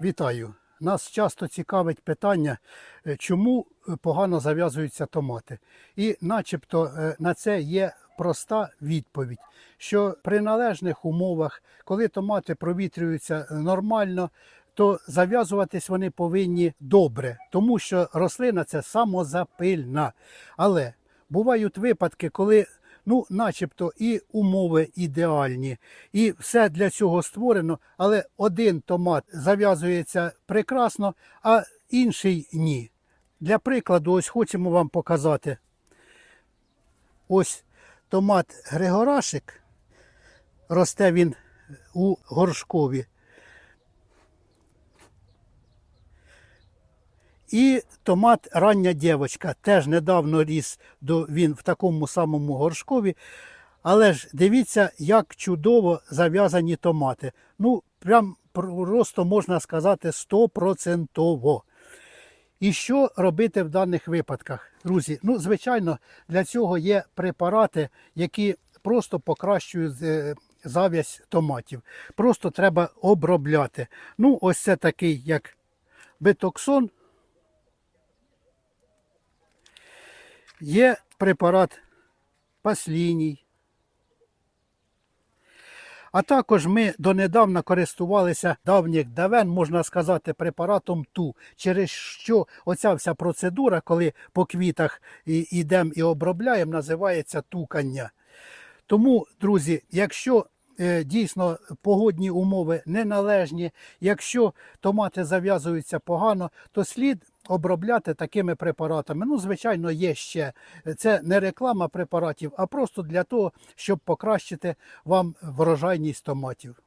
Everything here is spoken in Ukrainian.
Вітаю! Нас часто цікавить питання, е, чому е, погано зав'язуються томати. І начебто е, на це є проста відповідь, що при належних умовах, коли томати провітрюються нормально, то зав'язуватись вони повинні добре, тому що рослина це самозапильна. Але бувають випадки, коли ну, начебто і умови ідеальні, і все для цього створено, але один томат зав'язується прекрасно, а інший ні. Для прикладу, ось хочемо вам показати. Ось томат Григорашик, росте він у горшкові. І томат рання дівочка теж недавно ріс до, він в такому самому горшкові. Але ж дивіться, як чудово зав'язані томати. Ну, прям просто можна сказати стопроцентово. І що робити в даних випадках, друзі? Ну, звичайно, для цього є препарати, які просто покращують е, зав'язь томатів. Просто треба обробляти. Ну, ось це такий, як бетоксон. Є препарат пасліній. А також ми донедавна користувалися давніх давен, можна сказати, препаратом ТУ, через що оця вся процедура, коли по квітах йдемо і обробляємо, називається тукання. Тому, друзі, якщо е, дійсно погодні умови неналежні, якщо томати зав'язуються погано, то слід обробляти такими препаратами. Ну, звичайно, є ще. Це не реклама препаратів, а просто для того, щоб покращити вам врожайність томатів.